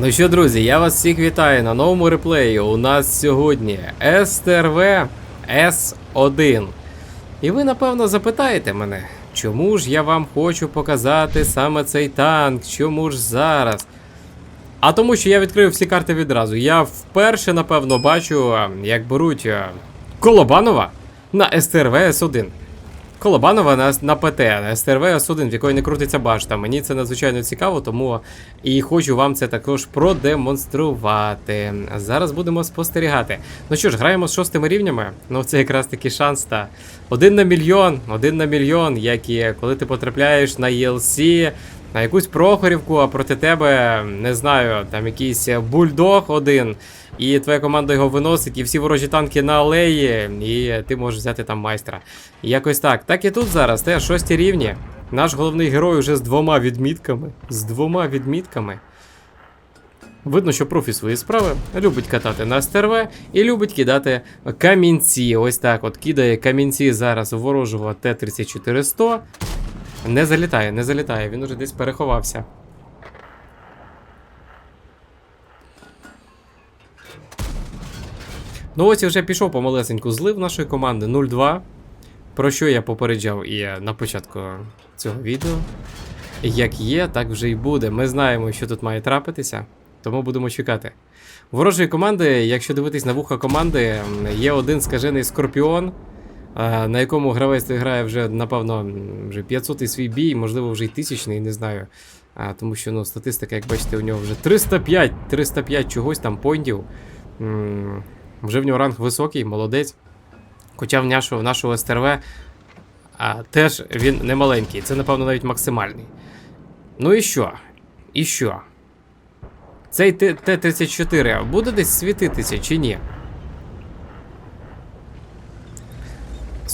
Ну що, друзі, я вас всіх вітаю на новому реплеї. У нас сьогодні СТРВ С1. І ви напевно запитаєте мене, чому ж я вам хочу показати саме цей танк? Чому ж зараз? А тому, що я відкрив всі карти відразу. Я вперше, напевно, бачу, як беруть Колобанова на СТРВ С1. Колобанова на, на ПТ, на СТРВ С1, в якої не крутиться башта. Мені це надзвичайно цікаво, тому і хочу вам це також продемонструвати. Зараз будемо спостерігати. Ну що ж, граємо з шостими рівнями. Ну це якраз таки шанс та один на мільйон, один на мільйон, як і коли ти потрапляєш на ELC, на якусь Прохорівку, а проти тебе, не знаю, там якийсь бульдог один, і твоя команда його виносить, і всі ворожі танки на алеї, і ти можеш взяти там майстра. І якось так. Так і тут зараз, те, шості рівні. Наш головний герой вже з двома відмітками. З двома відмітками. Видно, що профі свої справи любить катати на СТРВ і любить кидати камінці. Ось так от кидає камінці зараз ворожого Т-34-100. Не залітає, не залітає, він уже десь переховався. Ну ось і вже пішов помалесеньку злив нашої команди 0-2. Про що я попереджав і на початку цього відео. Як є, так вже й буде. Ми знаємо, що тут має трапитися, тому будемо чекати. Ворожої команди, якщо дивитись на вуха команди, є один скажений скорпіон, на якому гравець грає вже, напевно, вже 500 свій бій, можливо, вже й тисячний, не знаю. А, тому що ну, статистика, як бачите, у нього вже 305, 305 чогось там поінтів. Вже в нього ранг високий, молодець. Хоча в нашого, в нашого СТРВ а, теж він не маленький, це, напевно, навіть максимальний. Ну і що? І що? Цей Т-34 буде десь світитися чи ні?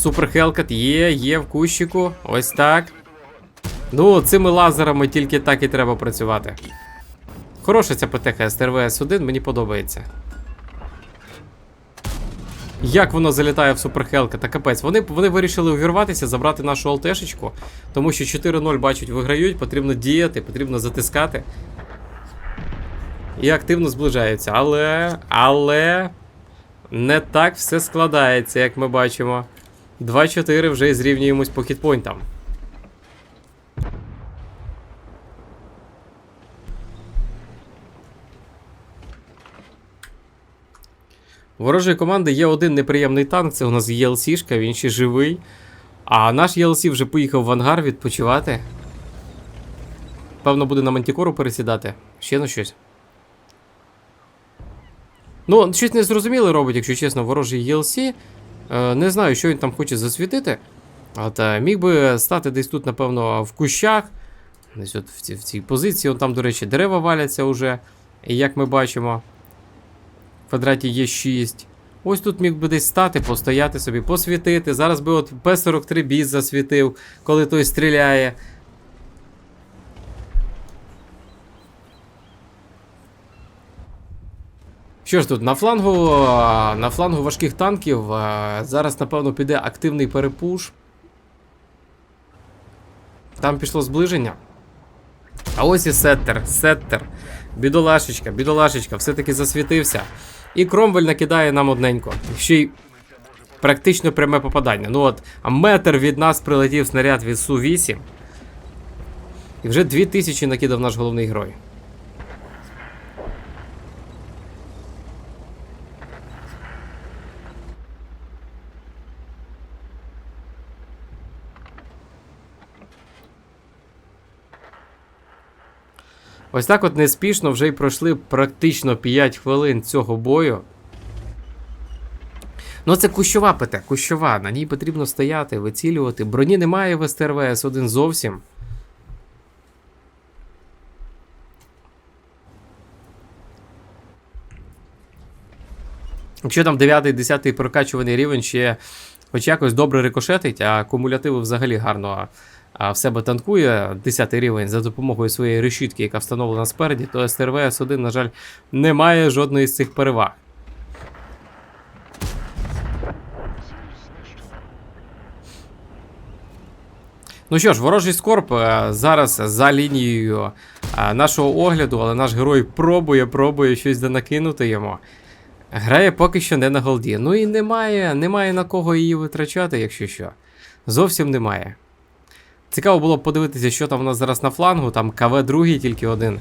Супер Хелкат є, є в кущику. Ось так. Ну, цими лазерами тільки так і треба працювати. Хороша ця ПТХ СТРВ С1, мені подобається. Як воно залітає в Суперхелка, та капець. Вони, вони вирішили увірватися, забрати нашу алтешечку, тому що 4-0 бачать, виграють, потрібно діяти, потрібно затискати. І активно зближаються. Але. Але. Не так все складається, як ми бачимо. 2-4 вже зрівнюємось по хітпойнтам. У ворожої команди є один неприємний танк, це у нас ЄЛСішка, він ще живий. А наш ЄЛСі вже поїхав в ангар відпочивати. Певно, буде на мантікору пересідати. Ще на щось. Ну, щось незрозуміле робить, якщо чесно, ворожий ЄЛСі. Е, не знаю, що він там хоче засвітити. От, е, міг би стати десь тут, напевно, в кущах. Десь от в, цій, в цій позиції. От там, до речі, дерева валяться вже. І як ми бачимо, в квадраті є 6. Ось тут міг би десь стати, постояти собі, посвітити. Зараз би от П-43 біс засвітив, коли той стріляє. Що ж тут, на флангу, на флангу важких танків зараз, напевно, піде активний перепуш. Там пішло зближення. А ось і сеттер, сеттер. Бідолашечка, бідолашечка, все-таки засвітився. І Кромвель накидає нам одненько. Ще й практично пряме попадання. Ну от, а метр від нас прилетів снаряд від Су-8. І вже 2000 накидав наш головний герой. Ось так от неспішно вже й пройшли практично 5 хвилин цього бою. Ну, це кущова ПТ, кущова. На ній потрібно стояти, вицілювати. Броні немає в СТРВ С1 зовсім. Якщо там 9-10 прокачуваний рівень ще хоч якось добре рикошетить, а кумулятиви взагалі гарно в себе танкує 10 рівень за допомогою своєї решітки, яка встановлена спереді, то СТРВ С1, на жаль, не має жодної з цих переваг. Ну що ж, ворожий скорп е, зараз за лінією нашого огляду, але наш герой пробує, пробує щось накинути йому. Грає поки що не на голді. Ну і немає, немає на кого її витрачати, якщо що. Зовсім немає. Цікаво було подивитися, що там у нас зараз на флангу. Там КВ другий тільки один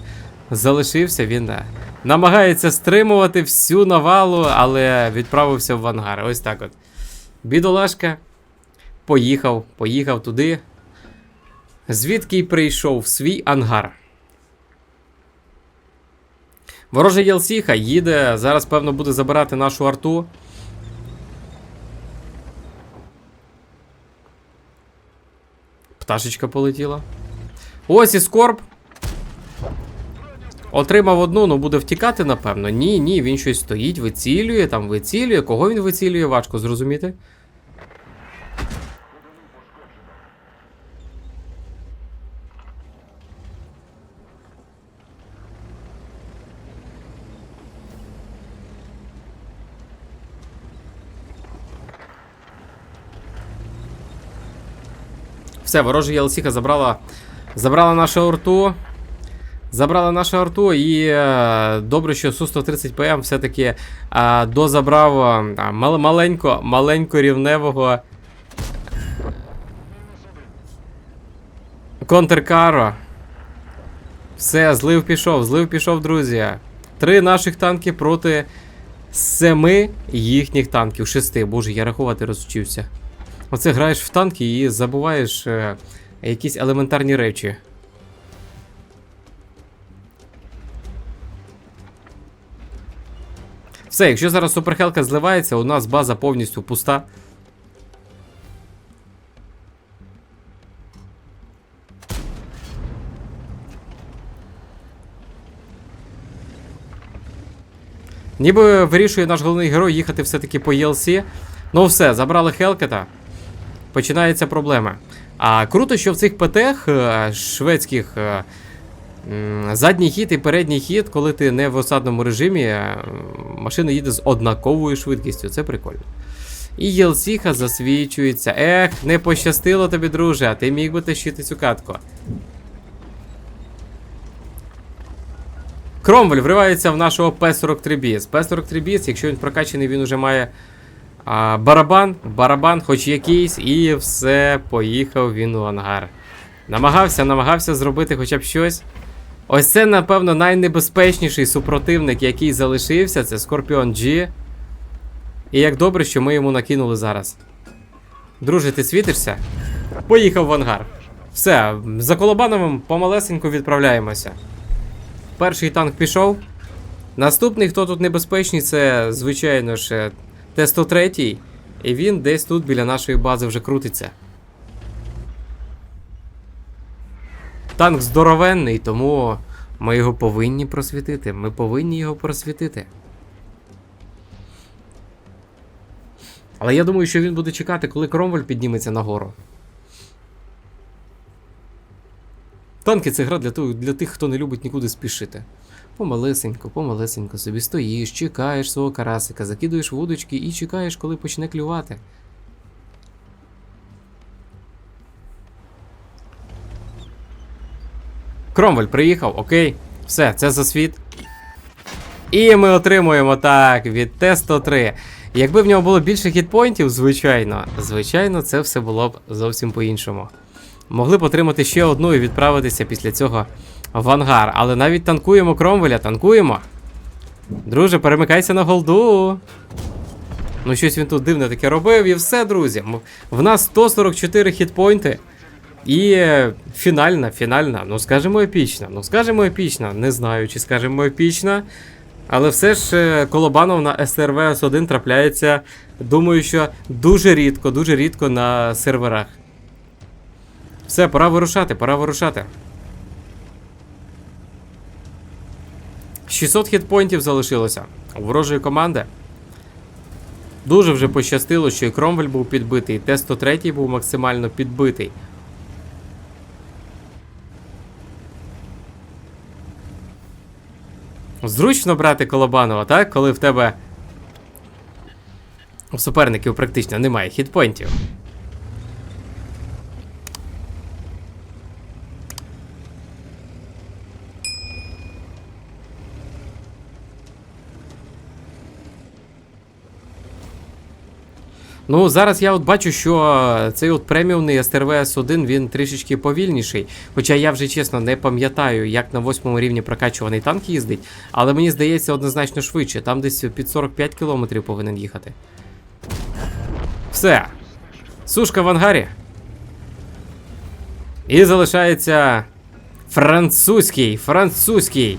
залишився. Він е, намагається стримувати всю навалу, але відправився в ангар. Ось так от. Бідолашка. Поїхав, поїхав туди. Звідки й прийшов в свій ангар. Ворожа Єлсіха їде, зараз, певно, буде забирати нашу арту. Пташечка полетіла. Ось і скорб. Отримав одну, ну буде втікати, напевно. Ні, ні, він щось стоїть, вицілює, там вицілює. Кого він вицілює, важко зрозуміти. Все, ворожа Єлсіха забрала, забрала нашу орту. Забрала нашу арту, і е, добре, що Су-130 ПМ все-таки е, дозабрав е, мал- маленько, маленько рівневого контркаро. Все, злив пішов, злив пішов, друзі. Три наших танки проти семи їхніх танків. Шести. Боже, я рахувати розучився. Оце граєш в танки і забуваєш е, якісь елементарні речі. Все, якщо зараз суперхелка зливається, у нас база повністю пуста. Ніби вирішує наш головний герой їхати все-таки по ELC. Ну все, забрали Хелкета. Починається проблема. А круто, що в цих ПТХ е, шведських е, задній хід і передній хід, коли ти не в осадному режимі, е, машина їде з однаковою швидкістю. Це прикольно. І Єлсіха засвічується. Ех, не пощастило тобі, друже, а ти міг би тащити цю катку. Кромвель вривається в нашого П-43 біс. П-43 біс, якщо він прокачаний, він уже має а, барабан, барабан, хоч якийсь, і все, поїхав він у ангар. Намагався, намагався зробити хоча б щось. Ось це, напевно, найнебезпечніший супротивник, який залишився, це Scorpion G. І як добре, що ми йому накинули зараз. Друже, ти світишся? Поїхав в ангар. Все, за Колобановим помалесенько відправляємося. Перший танк пішов. Наступний, хто тут небезпечний, це, звичайно ж, Т-103. І він десь тут біля нашої бази вже крутиться. Танк здоровенний, тому ми його повинні просвітити. Ми повинні його просвітити. Але я думаю, що він буде чекати, коли Кромвель підніметься нагору. Танки це гра для, того, для тих, хто не любить нікуди спішити. Помалесенько, помалесенько собі стоїш, чекаєш свого карасика, закидуєш вудочки і чекаєш, коли почне клювати. Кромвель приїхав, окей. Все, це за світ. І ми отримуємо так від Т-103. Якби в нього було більше хітпойнтів, звичайно, звичайно, це все було б зовсім по-іншому. Могли б отримати ще одну і відправитися після цього в ангар. Але навіть танкуємо Кромвеля, танкуємо. Друже, перемикайся на голду. Ну, щось він тут дивне таке робив, і все, друзі. В нас 144 хітпойнти. І фінальна, фінальна, ну скажемо епічна. Ну скажемо епічна. Не знаю, чи скажемо епічна. Але все ж е, Колобанов на СРВС 1 трапляється, думаю, що дуже рідко, дуже рідко на серверах. Все, пора вирушати, пора вирушати. 600 хітпойнтів залишилося у ворожої команди. Дуже вже пощастило, що і Кромвель був підбитий, і Т-103 був максимально підбитий. Зручно брати Колобанова, так? Коли в тебе у суперників практично немає хітпойнтів. Ну, зараз я от бачу, що цей от преміумний STRV 1 він трішечки повільніший. Хоча я вже чесно не пам'ятаю, як на восьмому рівні прокачуваний танк їздить, але мені здається однозначно швидше. Там десь під 45 км повинен їхати. Все. Сушка в ангарі. І залишається французький, французький.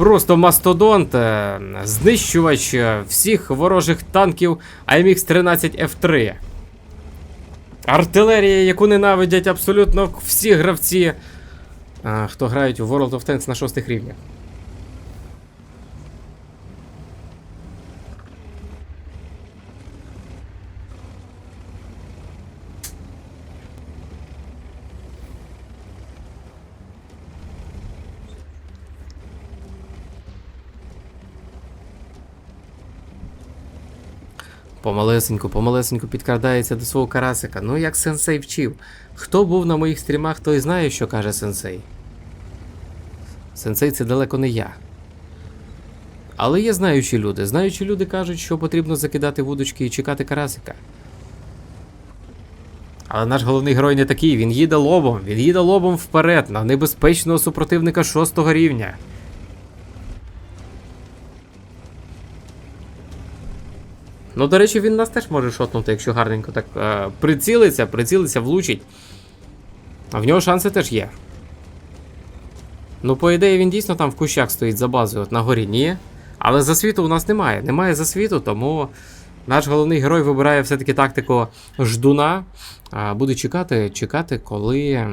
Просто мастодонт, е, знищувач е, всіх ворожих танків IMX 13 F3. Артилерія, яку ненавидять абсолютно всі гравці, е, хто грають у World of Tanks на шостих рівнях. Помалесеньку, помалесеньку підкрадається до свого карасика. Ну як сенсей вчив. Хто був на моїх стрімах, той знає, що каже сенсей. Сенсей це далеко не я. Але є знаючі люди. Знаючі люди кажуть, що потрібно закидати вудочки і чекати карасика. Але наш головний герой не такий, він їде лобом, він їде лобом вперед на небезпечного супротивника шостого рівня. Ну, до речі, він нас теж може шотнути, якщо гарненько так е, прицілиться, прицілиться, влучить. А в нього шанси теж є. Ну, по ідеї, він дійсно там в кущах стоїть за базою, от на горі, ні. Але засвіту у нас немає. Немає засвіту, тому наш головний герой вибирає все-таки тактику ждуна. А, буде чекати, чекати, коли,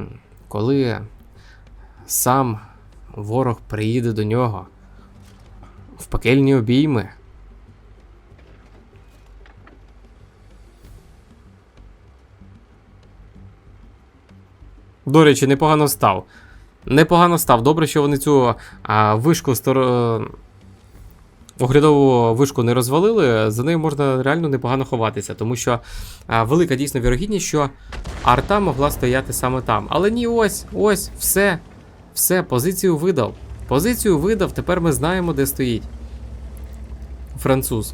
коли сам ворог приїде до нього в пекельні обійми. До речі, непогано став. Непогано став. Добре, що вони цю а, вишку стор... оглядову вишку не розвалили. За нею можна реально непогано ховатися, тому що а, велика дійсно вірогідність, що арта могла стояти саме там. Але ні, ось, ось, все. Все, позицію видав. Позицію видав, тепер ми знаємо, де стоїть. Француз.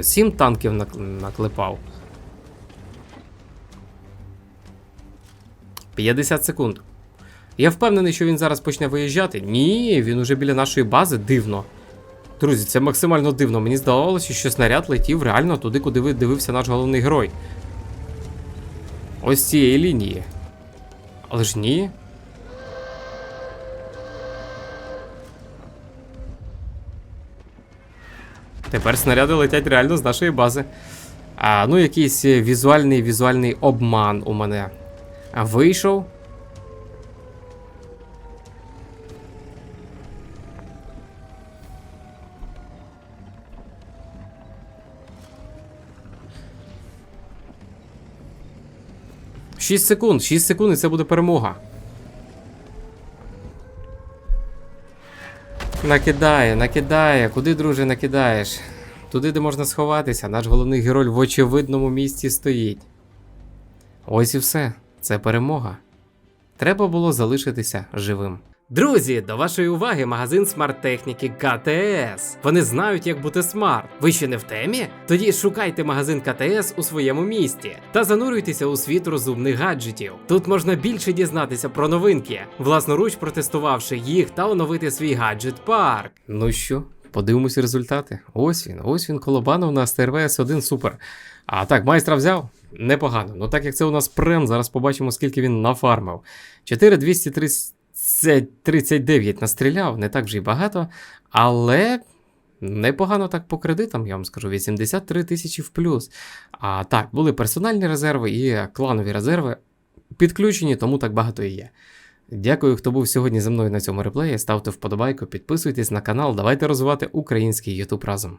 Сім танків наклепав. 50 секунд. Я впевнений, що він зараз почне виїжджати. Ні, він уже біля нашої бази дивно. Друзі, це максимально дивно. Мені здавалося, що снаряд летів реально туди, куди дивився наш головний герой. Ось цієї лінії. Але ж ні. Тепер снаряди летять реально з нашої бази. А, ну, якийсь е, візуальний візуальний обман у мене а вийшов. Шість секунд, 6 секунд і це буде перемога. Накидає, накидає. Куди, друже, накидаєш? Туди, де можна сховатися, наш головний герой в очевидному місці стоїть. Ось і все. Це перемога. Треба було залишитися живим. Друзі, до вашої уваги магазин смарт-техніки КТС. Вони знають, як бути смарт. Ви ще не в темі? Тоді шукайте магазин КТС у своєму місті та занурюйтеся у світ розумних гаджетів. Тут можна більше дізнатися про новинки, власноруч протестувавши їх та оновити свій гаджет парк. Ну що, подивимось результати. Ось він, ось він колобанов на СТРВС 1 супер. А так, майстра взяв? Непогано. Ну так як це у нас прем, зараз побачимо, скільки він нафармив. 4239 настріляв, не так вже й багато, але непогано так по кредитам, я вам скажу, 83 тисячі в плюс. А так, були персональні резерви і кланові резерви підключені, тому так багато і є. Дякую, хто був сьогодні зі мною на цьому реплеї. Ставте вподобайку, підписуйтесь на канал, давайте розвивати український YouTube разом.